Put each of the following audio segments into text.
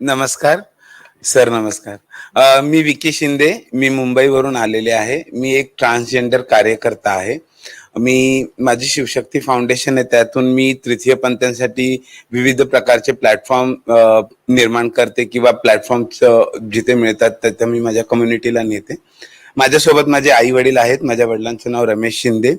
नमस्कार. सर नमस्कार. मी विकी शिंदे. मी मुंबईवरून आलेले आहे. मी एक ट्रान्सजेंडर कार्यकर्ता आहे. मी माझी शिवशक्ती फाउंडेशन आहे. त्यातून मी तृतीय पंथांसाठी विविध प्रकारचे प्लॅटफॉर्म निर्माण करते किंवा प्लॅटफॉर्म जिथे मिळतात तिथे मी माझ्या कम्युनिटीला नेते. माझ्यासोबत माझे आई वडील आहेत. माझ्या वडिलांचं नाव रमेश शिंदे.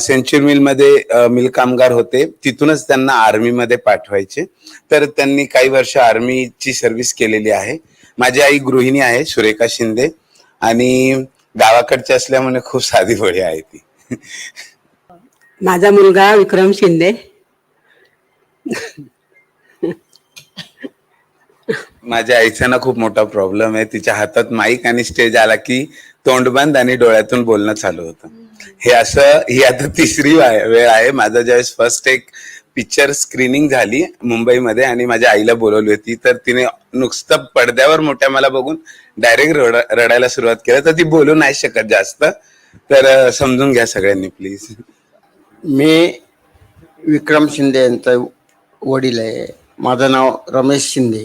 सेंचुरी मिलमध्ये मिल कामगार होते. तिथूनच त्यांना आर्मीमध्ये पाठवायचे. तर त्यांनी काही वर्ष आर्मीची सर्व्हिस केलेली आहे. माझी आई गृहिणी आहे सुरेखा शिंदे. आणि गावाकडची असल्यामुळे खूप साधी भोळी आहे ती. माझा मुलगा विक्रम शिंदे. माझ्या आईचा ना खूप मोठा प्रॉब्लेम आहे. तिच्या हातात माईक आणि स्टेज आला की तोंड बंद आणि डोळ्यातून बोलणं चालू होतं. हे असं ही आता तिसरी वेळ आहे. माझा ज्यावेळेस फर्स्ट एक पिक्चर स्क्रीनिंग झाली मुंबईमध्ये आणि माझ्या आईला बोलवली होती तर तिने नुसतं पडद्यावर मोठ्या मला बघून डायरेक्ट रड रडायला सुरुवात केली. तर ती बोलू नाही शकत जास्त. तर समजून घ्या सगळ्यांनी प्लीज मी विक्रम शिंदे यांचा वडील आहे. माझं नाव रमेश शिंदे.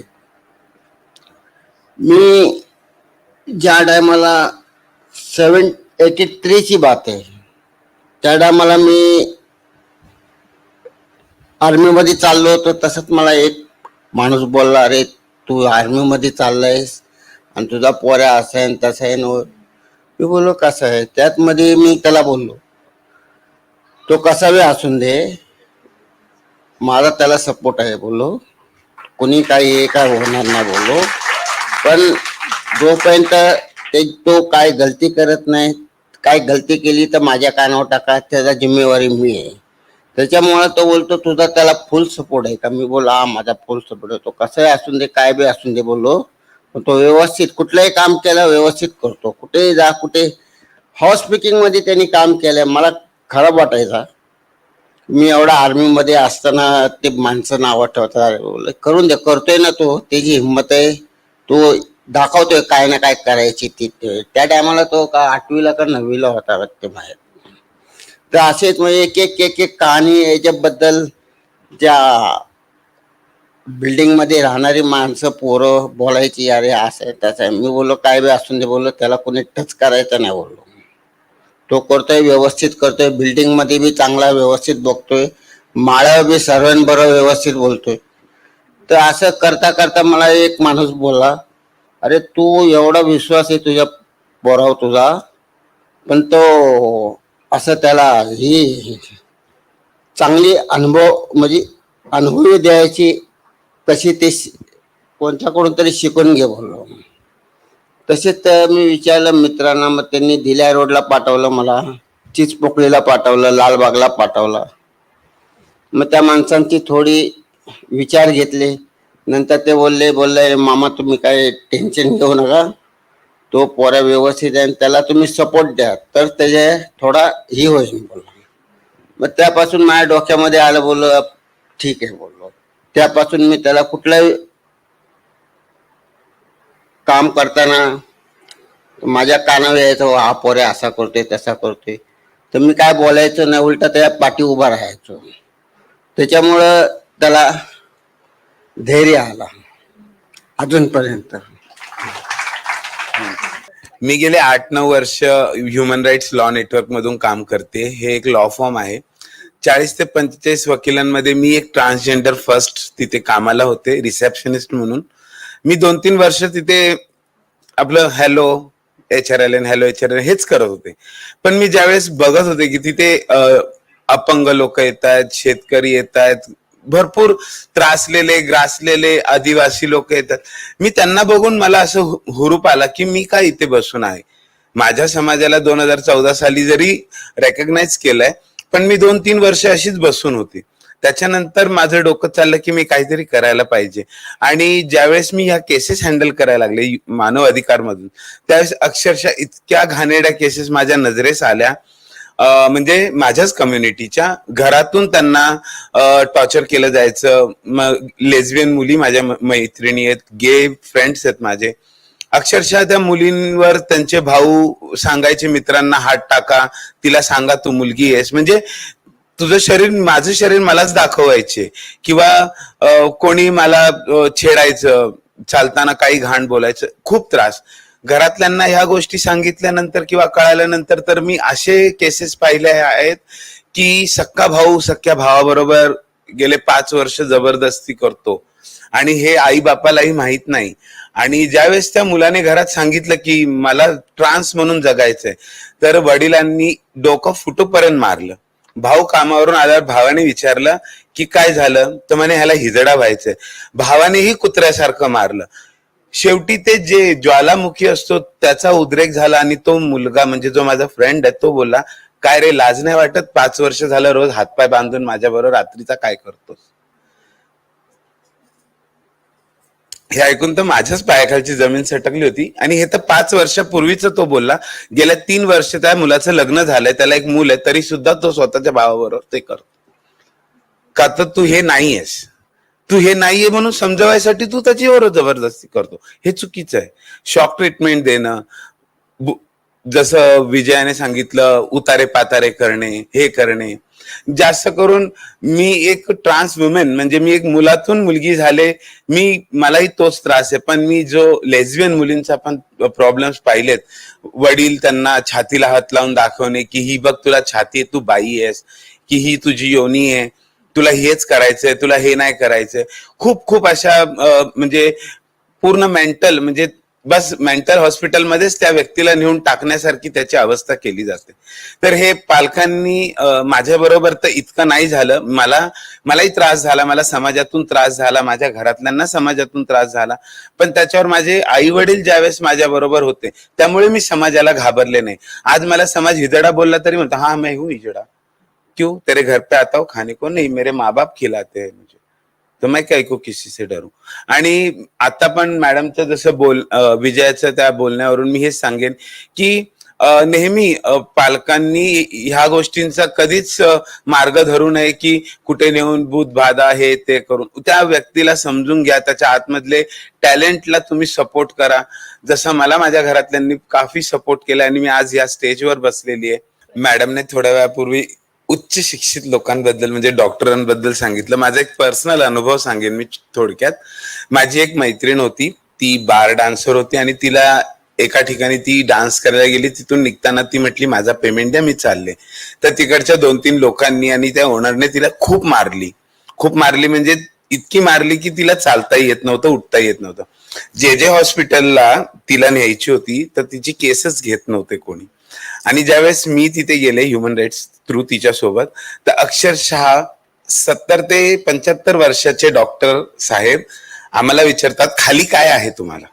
मी ज्या टायमाला सेवन एटी थ्रीची बात आहे त्या टायमाला मी आर्मीमध्ये चाललो होतो तसंच मला एक माणूस बोलला अरे तू आर्मीमध्ये चाललायस आणि तुझा पोऱ्या असं आहे न तसं आहे. न मी बोललो कसं आहे? त्यात मध्ये मी त्याला बोललो तो कसा वेळ असून दे माझा त्याला सपोर्ट आहे बोललो. कोणी काही काय होणार नाही बोललो. पण जोपर्यंत ते तो काय गलती करत नाही काय गलती केली तर माझ्या कानावर टाका त्याचा जिम्मेवारी मी आहे. त्याच्यामुळे तो बोलतो तुझा त्याला फुल सपोर्ट आहे का? मी बोला हा माझा फुल सपोर्ट आहे. तो कसंही असून दे काय बी असून दे बोललो पण तो व्यवस्थित कुठलंही काम केलं व्यवस्थित करतो. कुठेही जा कुठे हाऊस स्पीकिंगमध्ये त्यांनी काम केलंय. मला खराब वाटायचा. मी एवढा आर्मीमध्ये असताना ते माणसं नावं ठेवतात. बोलले, करून दे करतोय ना तो त्याची हिंमत आहे. तो दाखवतोय काय ना काय करायची ती त्या टायमाला तो का आठवीला का नववीला होता वाटते बाहेर. तर असेच म्हणजे एक एक एक एक कहाणी याच्याबद्दल ज्या बिल्डिंगमध्ये राहणारी माणसं पोरं बोलायची अरे असं आहे तसं आहे. मी बोललो काय बी असून दे बोललो त्याला कोणी टच करायचं नाही बोललो. तो करतोय व्यवस्थित करतोय. बिल्डिंगमध्ये बी चांगला व्यवस्थित बघतोय. माळ्यावर बी सर्वांबरोबर व्यवस्थित बोलतोय. तर असं करता करता मला एक माणूस बोलला अरे तू एवढा विश्वास आहे तुझ्या बोराव तुझा पण तो असं त्याला ही चांगली अनुभव म्हणजे अनुभवी द्यायची कशी ते कोणत्याकडून तरी शिकून घे बोललो. तसेच तर मी विचारलं मित्रांना मग त्यांनी दिल्या रोडला पाठवलं मला चिचपोकळीला पाठवलं लालबागला पाठवलं. मग त्या माणसांची थोडी विचार घेतले. नंतर ते बोलले बोलले मामा तुम्ही काय टेन्शन घेऊ नका. तो पोऱ्या व्यवस्थित आहे आणि त्याला तुम्ही सपोर्ट द्या. तर त्याचे थोडा ही होईल बोलला मग त्यापासून माझ्या डोक्यामध्ये आलं बोललो ठीक आहे बोललो. त्यापासून मी त्याला कुठलाही काम करताना माझ्या कानावर यायचं हो, हा पोरे असा करतोय तसा करतोय. तर मी काय बोलायचं नाही उलटा त्या पाठी उभा राहायचो. त्याच्यामुळं त्याला धैर्य आला. अजूनपर्यंत. मी गेले आठ नऊ वर्ष ह्युमन राईट्स लॉ नेटवर्क मधून काम करते. हे एक लॉ फॉर्म आहे. चाळीस ते पंचेचाळीस वकिलांमध्ये मी एक ट्रान्सजेंडर फर्स्ट तिथे कामाला होते रिसेप्शनिस्ट म्हणून. मी दोन तीन वर्ष तिथे आपलं hello H R L N hello H R L हेच करत होते. पण मी ज्यावेळेस बघत होते की तिथे अपंग लोक येत आहेत शेतकरी येत आहेत भरपूर त्रासलेले ग्रासलेले आदिवासी लोक येतात. मी त्यांना बघून मला असं हुरूप आला की मी काय इथे बसून आहे? माझ्या समाजाला दोन हजार चौदा साली जरी रेकग्नाइज केलंय पण मी दोन तीन वर्ष अशीच बसून होती. त्याच्यानंतर माझं डोकं चाललं की मी काहीतरी करायला पाहिजे. आणि ज्यावेळेस मी ह्या केसेस हँडल करायला लागले मानव अधिकार मधून त्यावेळेस अक्षरशः इतक्या घाणेरड्या केसेस माझ्या नजरेस आल्या. म्हणजे माझ्याच कम्युनिटीच्या घरातून त्यांना टॉर्चर केलं जायचं. मग लेझबियन मुली माझ्या मैत्रिणी आहेत गे फ्रेंड्स आहेत माझे. अक्षरशः त्या मुलींवर त्यांचे भाऊ सांगायचे मित्रांना हात टाका तिला सांगा तू मुलगी आहेस. म्हणजे तुझं शरीर माझं शरीर मलाच दाखवायचे. किंवा कोणी मला छेडायचं चालताना काही घाण बोलायचं खूप त्रास. घरातल्यांना ह्या गोष्टी सांगितल्यानंतर किंवा कळाल्यानंतर तर मी असे केसेस पाहिले आहेत की सक्का भाऊ सख्या भावाबरोबर गेले पाच वर्ष जबरदस्ती करतो. आणि हे आई बापालाही माहीत नाही. आणि ज्यावेळेस त्या मुलाने घरात सांगितलं की मला ट्रान्स म्हणून जगायचंय तर वडिलांनी डोकं फुटूपर्यंत मारलं. भाऊ कामावरून आल्यावर भावाने विचारलं की काय झालं? तर म्हणे ह्याला हिजडा व्हायचंय. भावानेही कुत्र्यासारखं मारलं. शेवटी ते जे ज्वालामुखी असतो त्याचा उद्रेक झाला आणि तो मुलगा म्हणजे जो माझा फ्रेंड आहे तो बोलला काय रे लाज नाही वाटत? पाच वर्ष झालं रोज हातपाय बांधून माझ्या बरोबर रात्रीचा काय करतोस? हे ऐकून तर माझ्याच पायाखालची जमीन सटकली होती. आणि हे तर पाच वर्षापूर्वीच तो बोलला. गेल्या तीन वर्ष त्या मुलाचं लग्न झालंय त्याला एक मूल आहे तरी सुद्धा तो स्वतःच्या भावाबरोबर ते करतो. का तर तू हे नाहीयेस तू हे नाहीये म्हणून समजवायसाठी तू त्याच्यावर जबरदस्ती करतो. हे चुकीचं आहे. शॉक ट्रीटमेंट देणं जसं विजयाने सांगितलं उतारे पातारे करणे हे करणे. जास्त करून मी एक ट्रान्स वुमेन म्हणजे मी एक मुलातून मुलगी झाले मी मलाही तोच त्रास आहे. पण मी जो लेझबियन मुलींचा पण प्रॉब्लेम्स पाहिलेत वडील त्यांना छातीला हात लावून दाखवणे की ही बघ तुला छाती आहे तू बाई आहेस की ही तुझी योनी आहे तुला हेच करायचंय तुला हे नाही करायचंय. खूप खूप अशा म्हणजे पूर्ण मेंटल म्हणजे बस मेंटल हॉस्पिटलमध्येच त्या व्यक्तीला नेऊन टाकण्यासारखी त्याची अवस्था केली जाते. तर हे पालकांनी माझ्या बरोबर तर इतकं नाही झालं. मला मलाही त्रास झाला मला समाजातून त्रास झाला माझ्या घरातल्यांना समाजातून त्रास झाला. पण त्याच्यावर माझे आई वडील ज्यावेळेस माझ्या बरोबर होते त्यामुळे मी समाजाला घाबरले नाही. आज मला समाज हिजडा बोलला तरी म्हणतो हा मी हू हिजडा. क्यों? तेरे घर पे आता हूँ खाने को नहीं मेरे माँ बाप खिलाते हैं मुझे। तो मैं काय को किसी से डरू? आणि आता पण मॅडमचं जसं बोल विजयाचं त्या बोलण्यावरून मी हेच सांगेन की नेहमी पालकांनी ह्या गोष्टींचा कधीच मार्ग धरू नये की कुठे नेऊन भूत बाधा हे ते करून. त्या व्यक्तीला समजून घ्या त्याच्या आतमधले टॅलेंटला तुम्ही सपोर्ट करा. जसं मला माझ्या घरातल्यांनी काफी सपोर्ट केला आणि मी आज या स्टेजवर बसलेली आहे. मॅडमने थोड्या वेळापूर्वी उच्च शिक्षित लोकांबद्दल म्हणजे डॉक्टरांबद्दल सांगितलं. माझा एक पर्सनल अनुभव सांगेन मी थोडक्यात. माझी एक मैत्रीण होती. ती बार डान्सर होती आणि तिला एका ठिकाणी ती डान्स करायला गेली. तिथून निघताना ती म्हटली माझा पेमेंट द्या मी चालले. तर तिकडच्या दोन तीन लोकांनी आणि त्या ओनरने तिला खूप मारली. खूप मारली म्हणजे इतकी मारली की तिला चालता येत नव्हतं उठता येत नव्हतं. जे जे हॉस्पिटलला तिला न्यायची होती तर तिची केसच घेत नव्हते कोणी. आणि ज्यावेळेस मी तिथे गेले ह्युमन राईट्स थ्रू तिच्या सोबत तर अक्षरशः सत्तर ते पंच्याहत्तर वर्षाचे डॉक्टर साहेब आम्हाला विचारतात खाली काय आहे तुम्हाला?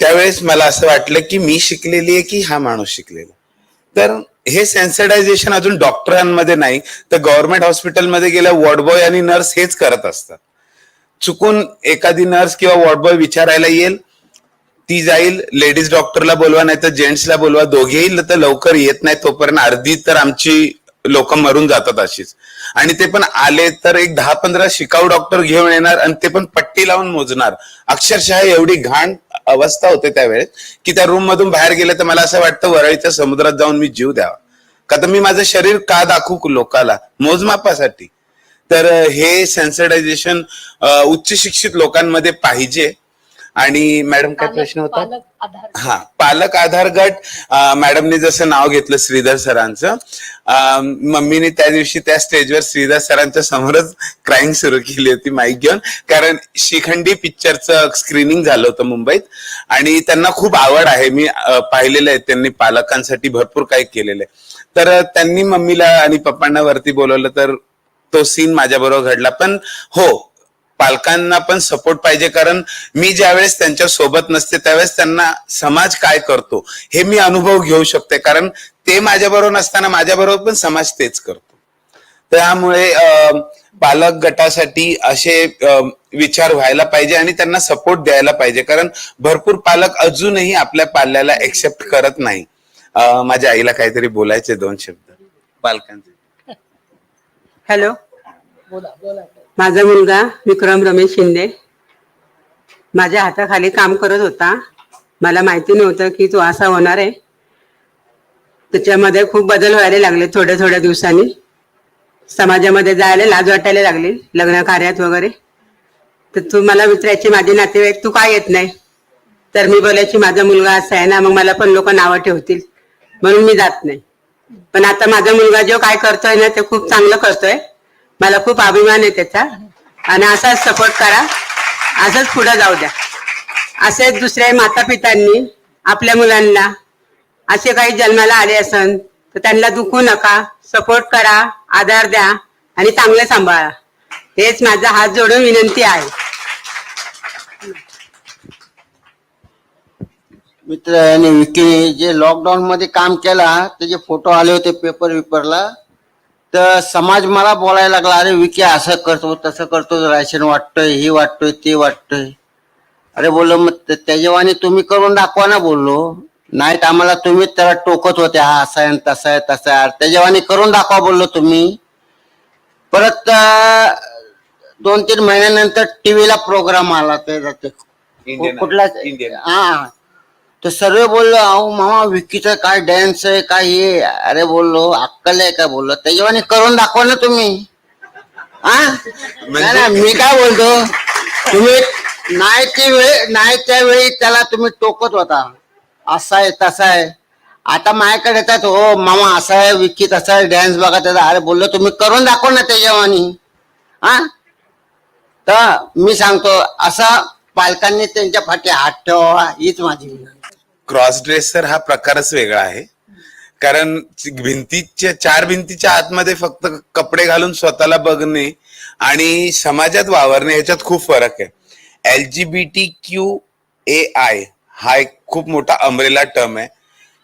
त्यावेळेस मला असं वाटलं की मी शिकलेली आहे की हा माणूस शिकलेला तर हे सेन्सिटायझेशन अजून डॉक्टरांमध्ये नाही तर गव्हर्नमेंट हॉस्पिटलमध्ये गेल्या वॉर्ड बॉय आणि नर्स हेच करत असतात. चुकून एखादी नर्स किंवा वॉर्ड बॉय विचारायला येईल ती जाईल लेडीज डॉक्टरला बोलवा नाही तर जेंट्सला बोलवा. दोघेही तर लवकर येत नाही तोपर्यंत अर्धी तर आमची लोक मरून जातात अशीच. आणि ते पण आले तर एक दहा पंधरा शिकाऊ डॉक्टर घेऊन येणार आणि ते पण पट्टी लावून मोजणार. अक्षरशः एवढी घाण अवस्था होते त्यावेळेस की त्या रूम मधून बाहेर गेले तर मला असं वाटतं वरळीच्या समुद्रात जाऊन मी जीव द्यावा. का तर मी माझं शरीर का दाखवू लोकाला? मोजमापासाठी. तर हे सेन्सिटायझेशन उच्च शिक्षित लोकांमध्ये पाहिजे. आणि मॅडम काय प्रश्न होता? हा पालक आधार गट. मॅडमने जसं नाव घेतलं श्रीधर सरांचं. मम्मीने त्या दिवशी त्या स्टेजवर श्रीधर सरांच्या समोरच क्राईंग सुरू केली होती माईक घेऊन. कारण शिखंडी पिक्चरचं स्क्रीनिंग झालं होतं मुंबईत. आणि त्यांना खूप आवड आहे. मी पाहिलेलं आहे त्यांनी पालकांसाठी भरपूर काही केलेलं आहे. तर त्यांनी मम्मीला आणि पप्पांना वरती बोलवलं तर तो सीन माझ्या बरोबर घडला. पण हो पालकांना पण सपोर्ट पाहिजे. कारण मी ज्यावेळेस त्यांच्यासोबत नसते त्यावेळेस त्यांना समाज काय करतो हे मी अनुभव घेऊ शकते. कारण ते माझ्या बरोबर नसताना माझ्या बरोबर पण समाज तेच करतो. त्यामुळे पालक गटासाठी असे विचार व्हायला पाहिजे आणि त्यांना सपोर्ट द्यायला पाहिजे. कारण भरपूर पालक अजूनही आपल्या पाल्याला एक्सेप्ट करत नाही. माझ्या आईला काहीतरी बोलायचे दोन शब्द. पालकांचे. हॅलो. बोला बोला. माझा मुलगा विक्रम रमेश शिंदे. माझ्या हाताखाली काम करत होता. मला माहिती नव्हतं की तो असा होणार आहे. त्याच्यामध्ये खूप बदल व्हायला लागले थोड्या थोड्या दिवसांनी. समाजामध्ये जायला लाज वाटायला लागली लग्न कार्यात वगैरे. तर तू मला विचारायची माझे नातेवाईक तू काय येत नाही? तर मी बोलायची माझा मुलगा असा आहे ना मग मला पण लोक नावं ठेवतील. म्हणून मी जात नाही. पण आता माझा मुलगा जो काय करतोय ना ते खूप चांगलं करतोय. मला खूप अभिमान आहे त्याचा. आणि असाच सपोर्ट करा. असंच पुढे जाऊ द्या. असेच दुसऱ्या माता पितांनी आपल्या मुलांना असे काही जन्माला आले असन तर त्यांना दुखू नका. सपोर्ट करा आधार द्या आणि चांगले सांभाळा. हेच माझा हात जोडून विनंती आहे. मित्र आणि विकीने जे लॉकडाऊन मध्ये काम केला त्याचे फोटो आले होते पेपर विपरला तर समाज मला बोलायला लागला अरे विकी असं करतो तसं करतो राशन वाटतोय हे वाटतोय ते वाटतोय. अरे बोललो मग त्या- त्याच्यावानी तुम्ही करून दाखवा ना बोललो. नाही तर आम्हाला तुम्हीच त्याला टोकत होते हा असा आहे तसा आहे तसा आहे. त्याच्यावानी करून दाखवा बोललो तुम्ही. परत दोन तीन महिन्यानंतर टीव्हीला प्रोग्राम आला ते कुठला हा. तर सर्व बोललो अहो मामा विकीचा काय डॅन्स आहे काय हे? अरे बोललो अक्कल आहे का? बोललो त्याच्यावानी करून दाखवा ना तुम्ही. हा मी काय बोलतो तुम्ही नाही ती वेळ नाही त्या वेळी त्याला तुम्ही टोकत होता. असा आहे तसा आहे. आता माझ्याकडे येतात हो मामा असा आहे विकी तसा आहे डॅन्स बघा त्याचा. अरे बोललो तुम्ही करून दाखव ना त्याच्यावानी हा तर मी सांगतो असा पालकांनी त्यांच्या फाटी हात ठेवावा हीच माझी विनंती. क्रॉस ड्रेसर हा प्रकारच वेगळा आहे. कारण भिंतीच्या चार भिंतीच्या आतमध्ये फक्त कपडे घालून स्वतःला बघणे आणि समाजात वावरणे याच्यात खूप फरक आहे. L G B T Q A I हा एक खूप मोठा अमरेला टर्म आहे.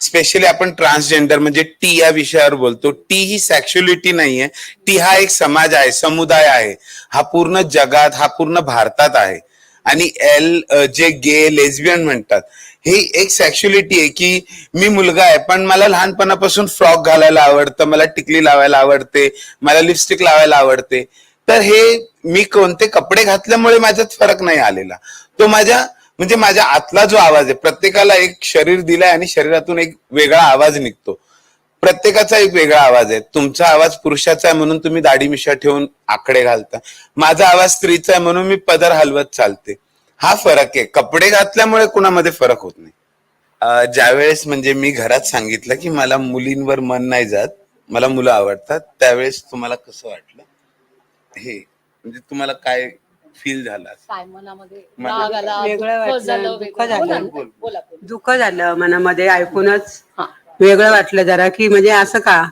स्पेशली आपण ट्रान्सजेंडर म्हणजे टी या विषयावर बोलतो. टी ही सॅक्च्युलिटी नाहीये. टी हा एक समाज आहे समुदाय आहे. हा पूर्ण जगात हा पूर्ण भारतात आहे. आणि एल जे गे लेस्बियन म्हणतात हे एक सॅक्च्युलिटी आहे की मी मुलगा आहे पण मला लहानपणापासून फ्रॉक घालायला आवडतं मला टिकली लावायला आवडते मला लिपस्टिक लावायला आवडते. तर हे मी कोणते कपडे घातल्यामुळे माझ्यात फरक नाही आलेला. तो माझ्या म्हणजे माझ्या आतला जो आवाज आहे प्रत्येकाला एक शरीर दिलाय आणि शरीरातून एक वेगळा आवाज निघतो. प्रत्येकाचा एक वेगळा आवाज आहे. तुमचा आवाज पुरुषाचा आहे म्हणून तुम्ही दाढी मिशा ठेवून आकडे घालता. माझा आवाज स्त्रीचा आहे म्हणून मी पदर हलवत चालते. हा फरक आहे. कपडे घातल्यामुळे कुणामध्ये फरक होत नाही. अं, ज्यावेळेस म्हणजे मी घरात सांगितलं की मला मुलींवर मन नाही जात मला मुलं आवडतात त्यावेळेस तुम्हाला कसं वाटलं? हे म्हणजे तुम्हाला काय फील झालं असं? काय मनामध्ये मला राग आला वेगळं दुःख वाटलं, झालं मनामध्ये ऐकूनच. वेगळं वाटलं जरा की म्हणजे असं का?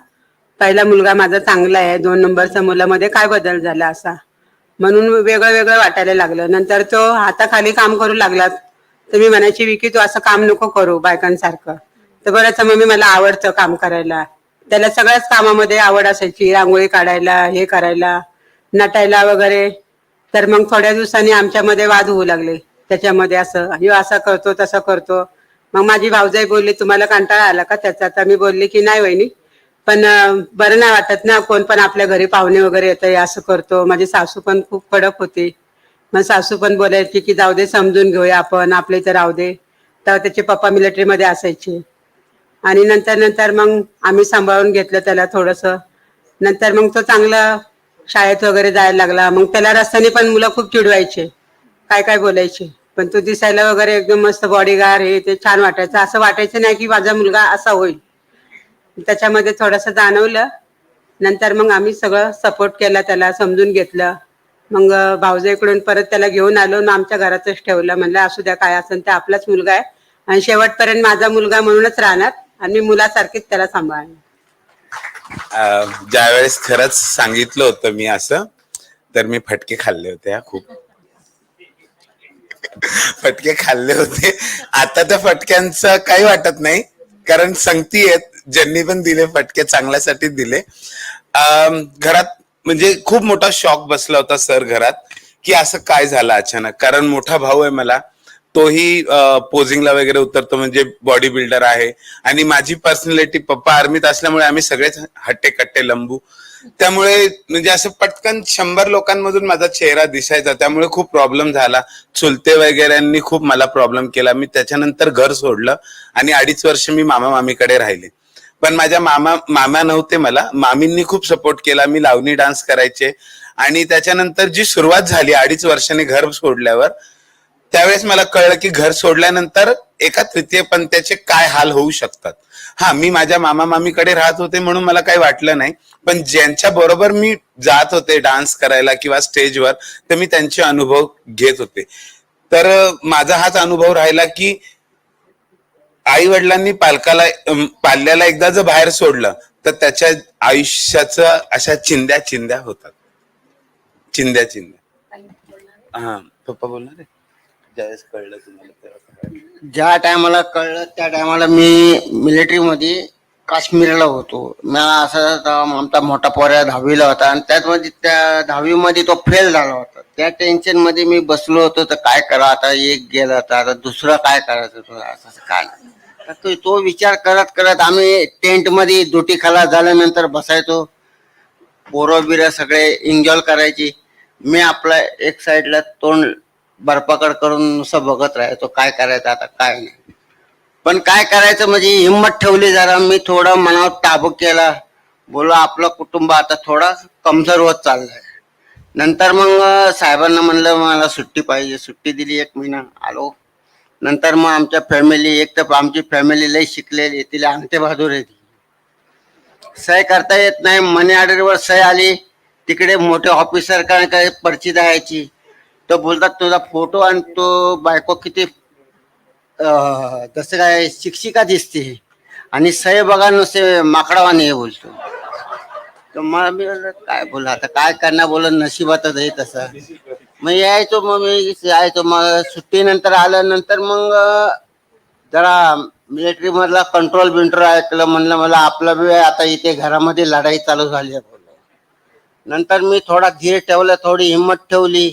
पहिला मुलगा माझा चांगला आहे दोन नंबरच्या मुलामध्ये काय बदल झाला असा? म्हणून वेगळं वेगळं वाटायला लागलं. नंतर तो हाताखाली काम करू लागला. तर मी म्हणायची विकी तू असं काम नको करू बायकांसारखं. तर बरंच मग मी मला आवडतं काम करायला. त्याला सगळ्याच कामामध्ये आवड असायची. रांगोळी काढायला हे करायला नटायला वगैरे. तर मग थोड्या दिवसांनी आमच्यामध्ये वाद होऊ लागले. त्याच्यामध्ये असं यो असा करतो तसं करतो. मग माझी भाऊजाई बोलली तुम्हाला कंटाळा आला का त्याचा? तर मी बोलली की नाही वहिनी. पण बरं नाही वाटत ना कोण पण आपल्या घरी पाहुणे वगैरे येतं असं करतो. माझी सासू पण खूप कडक होती. मग सासू पण बोलायची की जाऊ दे समजून घेऊया आपण. आपल्या इथे राहू दे. तर त्याचे पप्पा मिलिटरीमध्ये असायचे. आणि नंतर नंतर मग आम्ही सांभाळून घेतलं त्याला थोडस. नंतर मग तो चांगला शाळेत वगैरे जायला लागला. मग त्याला रस्त्याने पण मुलं खूप चिडवायचे. काय काय बोलायचे. पण तो दिसायला वगैरे एकदम मस्त बॉडीगार हे ते छान वाटायचं. असं वाटायचं नाही की माझा मुलगा असा होईल. त्याच्यामध्ये थोडस जाणवलं. नंतर मग आम्ही सगळं सपोर्ट केला त्याला समजून घेतलं. मग भाऊजाईकडून परत त्याला घेऊन आलो ना आमच्या घरातच ठेवलं. म्हणलं असू द्या काय असेल ते आपलाच मुलगा आहे. आणि शेवटपर्यंत माझा मुलगा म्हणूनच राहणार आणि मी मुलासारखीच त्याला सांभाळणार. ज्यावेळेस खरंच सांगितलं होतं मी असं तर मी फटके खाल्ले होते खूप. फटके खाल्ले होते. आता त्या फटक्यांचं काही वाटत नाही कारण संगती आहेत. ज्यांनी पण दिले फटके चांगल्यासाठी दिले. घरात म्हणजे खूप मोठा शॉक बसला होता सर घरात की असं काय झालं अचानक? कारण मोठा भाऊ आहे मला तोही पोझिंगला वगैरे उतरतो म्हणजे बॉडी बिल्डर आहे. आणि माझी पर्सनॅलिटी पप्पा आर्मीत असल्यामुळे आम्ही सगळेच हट्टे कट्टे लंबू. त्यामुळे म्हणजे असं पटकन शंभर लोकांमधून माझा चेहरा दिसायचा. त्यामुळे खूप प्रॉब्लेम झाला. चुलते वगैरेंनी खूप मला प्रॉब्लेम केला. मी त्याच्यानंतर घर सोडलं आणि अडीच वर्ष मी मामा मामीकडे राहिले. पण माझ्या मामा मामा नव्हते मला. मामींनी खूप सपोर्ट केला. मी लावणी डान्स करायचे. आणि त्याच्यानंतर जी सुरुवात झाली अडीच वर्षांनी घर सोडल्यावर त्यावेळेस मला कळलं की घर सोडल्यानंतर एका तृतीय पंथाचे काय हाल होऊ शकतात. हा मी माझ्या मामा मामीकडे राहत होते म्हणून मला काही वाटलं नाही. पण ज्यांच्या बरोबर मी जात होते डान्स करायला किंवा स्टेजवर तर मी त्यांचे अनुभव घेत होते. तर माझा हाच अनुभव राहिला की आई वडिलांनी पालकाला पाल्याला एकदा जर बाहेर सोडलं तर त्याच्या आयुष्याचं अशा चिंध्या चिंध्या होतात. चिंध्या चिंध्या. हा पप्पा बोलणार ज्यावेळेस कळलं तुम्हाला ज्या टायमाला कळलं त्या टायमाला मी मिलिटरी मध्ये काश्मीरला होतो. मला असं आमचा मोठा पोऱ्या दहावीला होता आणि त्यात मध्ये त्या दहावीमध्ये तो फेल झाला होता. त्या टेन्शनमध्ये मी बसलो होतो तर काय करा आता एक गेला आता दुसरं काय करायचं? असं काय तो- तो विचार करत करत आम्ही टेंटमध्ये दुटी खाला झाल्यानंतर बसायचो. पोरं बिरं सगळे एन्जॉय करायची. मी आपला एक साईडला तोंड बर्फाकड करून नुसतं बघत राहायचो काय करायचं आता काय नाही. पण काय करायचं म्हणजे हिंमत ठेवली जरा मी थोडं मनावर ताबूक केला. बोला आपलं कुटुंब आता थोडा कमजोर होत चाललंय. नंतर मग साहेबांना म्हणलं मला सुट्टी पाहिजे सुट्टी दिली एक महिना आलो. नंतर मग आमच्या फॅमिली एक तर आमची फॅमिली लई शिकलेली तिला अंगठे बहादूर आहे सय करता येत नाही मनी ऑर्डरवर सही आली तिकडे मोठे ऑफिसर काय काय पर्ची द्यायची तो बोलतात तुझा फोटो आणि तो बायको किती तसं काय शिक्षिका दिसते. आणि सय बघा नुसते माकडावाने हे बोलतो. तर मला मी काय बोला आता? काय करणार बोल नशिबातच आहे तसं. मग यायचो मग मी यायचो मग सुट्टीनंतर आल्यानंतर मग जरा मिलिटरी मधला कंट्रोल बिंट्रोल ऐकलं म्हणलं मला आपला वेळ आता इथे घरामध्ये लढाई चालू झाली आहे नंतर मी थोडा धीर ठेवला थोडी हिंमत ठेवली.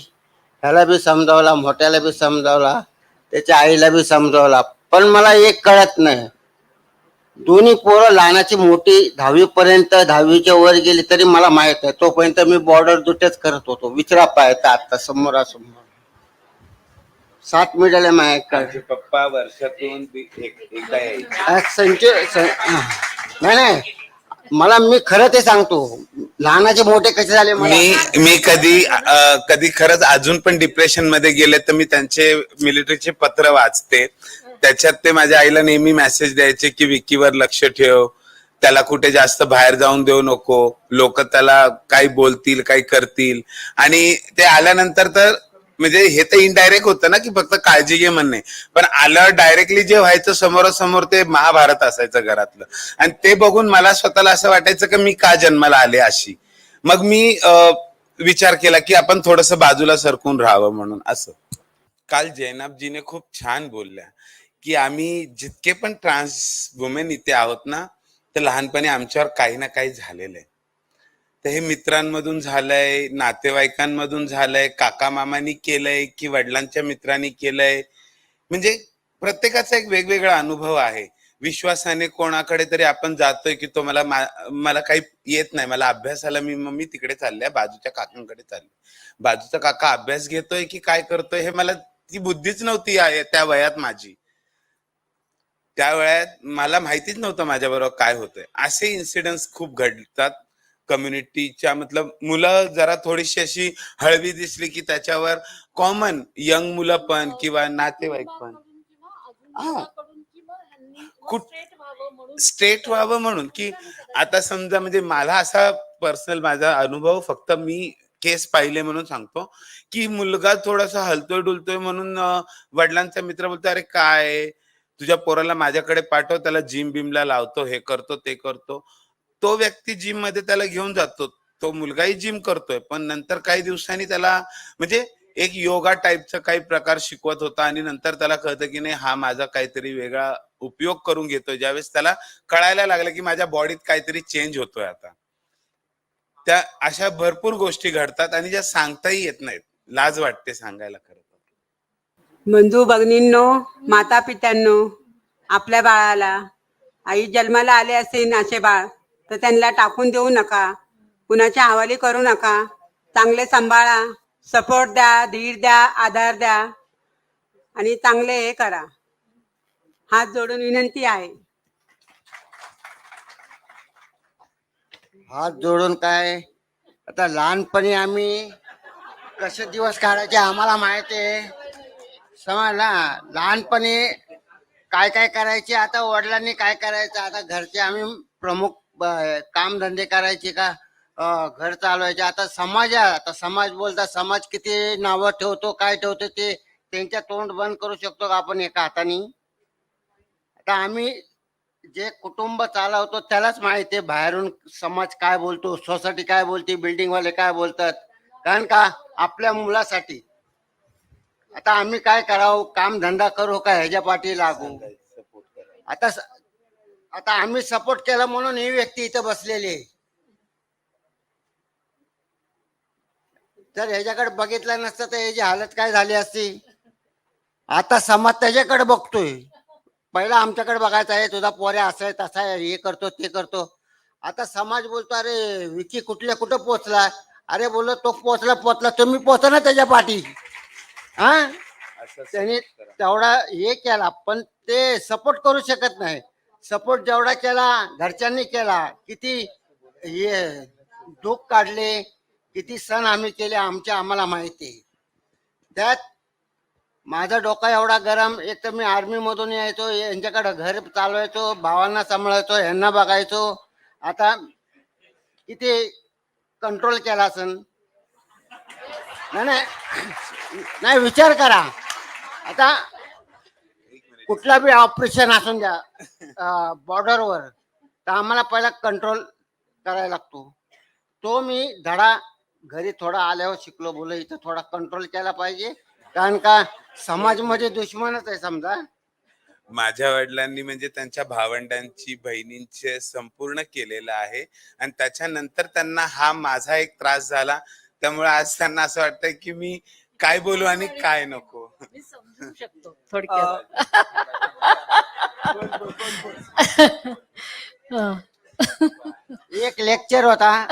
ह्याला बी समजावला मोठ्याला बी समजावला त्याच्या आईला बी समजावला. पण मला एक कळत नाही. दोन्ही पोरं लहानाची मोठी दहावी पर्यंत दहावीच्या वर गेली तरी मला माहीत आहे. तोपर्यंत मी बॉर्डर दुटेच करत होतो. विचरा पाहता आता समोरासमोर. सात मिडाले माझ्याकडे माझे पप्पा वर्षातून बी- एक- एकदा यायचे. आ, संच सं- नाही नाही. मला मी खरं ते सांगतो. लहानाचे मोठे कसे झाले मला? मी मी कधी अं, कधी खरंच अजून पण डिप्रेशनमध्ये गेले तर मी त्यांचे मिलिटरीचे पत्र वाचते. त्याच्यात ते माझ्या आईला नेहमी मेसेज द्यायचे की विकीवर लक्ष ठेव. त्याला कुठे जास्त बाहेर जाऊन देऊ नको. लोक त्याला काही बोलतील काही करतील. आणि ते आल्यानंतर तर म्हणजे हे तर इनडायरेक्ट होतं ना की फक्त काळजी घे म्हणणे. पण आलं डायरेक्टली जे व्हायचं समोरासमोर ते महाभारत असायचं घरातलं. आणि ते बघून मला स्वतःला असं वाटायचं की मी का जन्माला आले अशी? मग मी विचार केला की आपण थोडस बाजूला सरकून राहावं म्हणून असं. काल जैनाबजीने खूप छान बोलल्या. की आम्ही जितके पण ट्रान्स वुमेन इथे आहोत ना तर लहानपणी आमच्यावर काही ना काही झालेलं आहे. तर हे मित्रांमधून झालंय नातेवाईकांमधून झालंय काका मामानी केलंय की वडिलांच्या मित्रांनी केलंय. म्हणजे प्रत्येकाचा एक वेगवेगळा अनुभव आहे. विश्वासाने कोणाकडे तरी आपण जातोय की तो मला मला काही येत नाही. मला अभ्यासाला मी मम्मी तिकडे चालले बाजूच्या काकांकडे चालले बाजूचा काका अभ्यास घेतोय की काय करतोय हे मला ती बुद्धीच नव्हती आहे त्या वयात माझी. त्या वयात मला माहितीच नव्हतं माझ्या बरोबर काय होतंय. असे इन्सिडेंट्स खूप घडतात. कम्युनिटीच्या मतलब मुलं जरा थोडीशी अशी हळवी दिसली की त्याच्यावर कॉमन यंग मुलं पण किंवा नातेवाईक पण. हा. कुठ- स्टेट व्हावं म्हणून की आता समजा म्हणजे मला असा पर्सनल माझा अनुभव फक्त मी केस पाहिले म्हणून सांगतो की मुलगा थोडासा हलतोय डुलतोय म्हणून वडिलांचा मित्र बोलतो अरे काय? तुझ्या पोराला माझ्याकडे पाठव त्याला जिम बिमला लावतो हे करतो ते करतो. तो व्यक्ती जिममध्ये त्याला घेऊन जातो. तो मुलगाही जिम करतोय पण नंतर काही दिवसांनी त्याला म्हणजे एक योगा टाईपचा काही प्रकार शिकवत होता आणि नंतर त्याला कळतं की नाही हा माझा काहीतरी वेगळा उपयोग करून घेतोय. ज्यावेळेस त्याला कळायला लागलं की माझ्या बॉडीत काहीतरी चेंज होतोय आता. त्या अशा भरपूर गोष्टी घडतात आणि ज्या सांगताही येत नाहीत. लाज वाटते सांगायला खरं बंधू भगिनींनो माता पित्यांनो आपल्या बाळाला आई जन्माला आले असेल असे बाळ तर त्यांना टाकून देऊ नका. कुणाच्या हवाली करू नका. चांगले सांभाळा सपोर्ट द्या धीर द्या आधार द्या आणि चांगले हे करा. हात जोडून विनंती आहे. हात जोडून काय? आता लहानपणी आम्ही कसे दिवस काढायचे आम्हाला माहिती आहे. समजला लहानपणी काय काय करायचे आता वडिलांनी काय करायचं आता घरचे आम्ही प्रमुख कामधंदे करायचे का? घर चालवायचे. आता समाज आता समाज बोलता समाज किती नावं ठेवतो काय ठेवतो ते त्यांच्या तोंड बंद करू शकतो का आपण एका हाताने? आता आम्ही जे कुटुंब चालवतो त्यालाच माहिती आहे बाहेरून समाज काय बोलतो सोसायटी काय बोलते बिल्डिंग वाले काय बोलतात? कारण का? आपल्या मुलासाठी. आता आम्ही काय करावं? काम धंदा करू का ह्याच्या पाठी लागू? आता स- आता आम्ही सपोर्ट केला म्हणून ही व्यक्ती इथं बसलेली आहे. जर ह्याच्याकडे बघितलं नसतं तर ह्याची हालत काय झाली असती? आता समाज त्याच्याकडे बघतोय. पहिला आमच्याकडे बघायचा आहे तुझा पोरे असं आहे तसा आहे हे करतो ते करतो. आता समाज बोलतो अरे विकी कुठल्या कुठं पोचला अरे बोललो तो पोचला पोचला तुम्ही पोचा ना त्याच्या पाठी. हा? त्यांनी तेवढा हे केला पण ते सपोर्ट करू शकत नाही. सपोर्ट जेवढा केला घरच्यांनी केला किती हे दुःख काढले किती सण आम्ही केले आमच्या आम्हाला माहिती. त्यात माझा डोका एवढा गरम एक तर मी आर्मी मधून यायचो यांच्याकडे घर चालवायचो भावांना सांभाळायचो यांना बघायचो. आता किती कंट्रोल केला असन नाही नाही. नाही विचार करा. आता कुठला बी ऑपरेशन असून द्या बॉर्डरवर तर आम्हाला पहिला कंट्रोल करायला लागतो. तो मी धडा घरी थोडा आल्यावर शिकलो बोल इथं थोडा कंट्रोल केला पाहिजे. कारण का समाजमध्ये दुश्मनच आहे समजा. माझ्या वडिलांनी म्हणजे त्यांच्या भावंडांची बहिणींचे संपूर्ण केलेलं आहे. आणि त्याच्यानंतर त्यांना हा माझा एक त्रास झाला. त्यामुळे आज त्यांना असं वाटतंय की मी काय बोलू आणि काय नको. मी समजू शकतो थोडक्यात. हं. एक लेक्चर होता.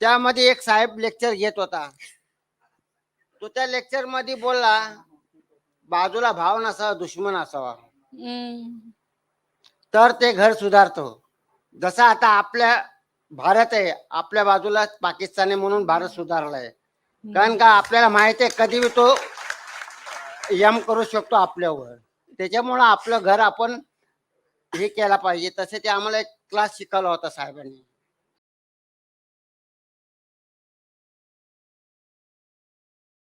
त्यामध्ये एक साहेब लेक्चर घेत होता. तो त्या लेक्चरमध्ये बोलला बाजूला भाव नसावा दुश्मन असावा. हम्म. तर ते घर सुधारतो. जसं आता आपल्या भारत आहे आपल्या बाजूला पाकिस्तान आहे म्हणून भारत सुधारलाय कारण का आपल्याला माहिती आहे कधी तो यम करू शकतो आपल्यावर. त्याच्यामुळं आपलं घर आपण हे केला पाहिजे. तसे ते आम्हाला एक क्लास शिकवला होता साहेबांनी.